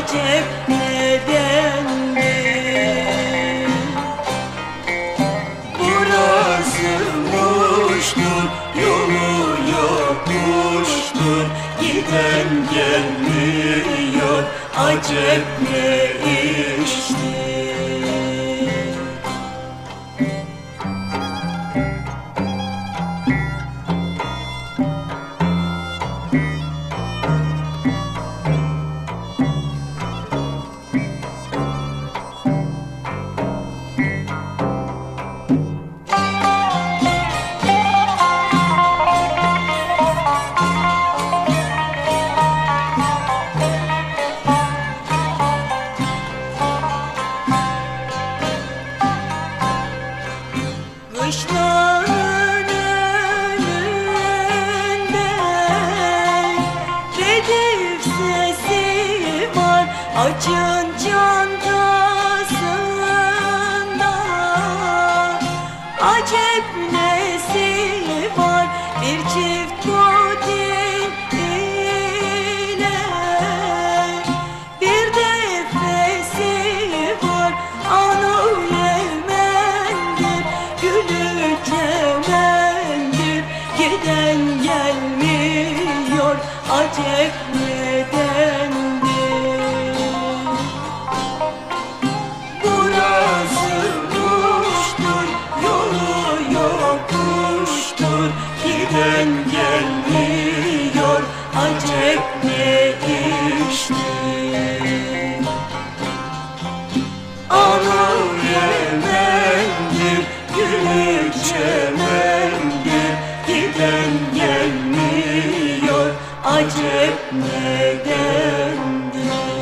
Acep nedendir? Burası muştur yolu yokmuştur. Giden gelmiyor acep ne iştir Var Açın çantasında. Acep nesi var? Bir çift kotin gelecek nedendi Burası kuştur, yolu yokuştur Giden gelmiyor, acep ne iştir? ne kendine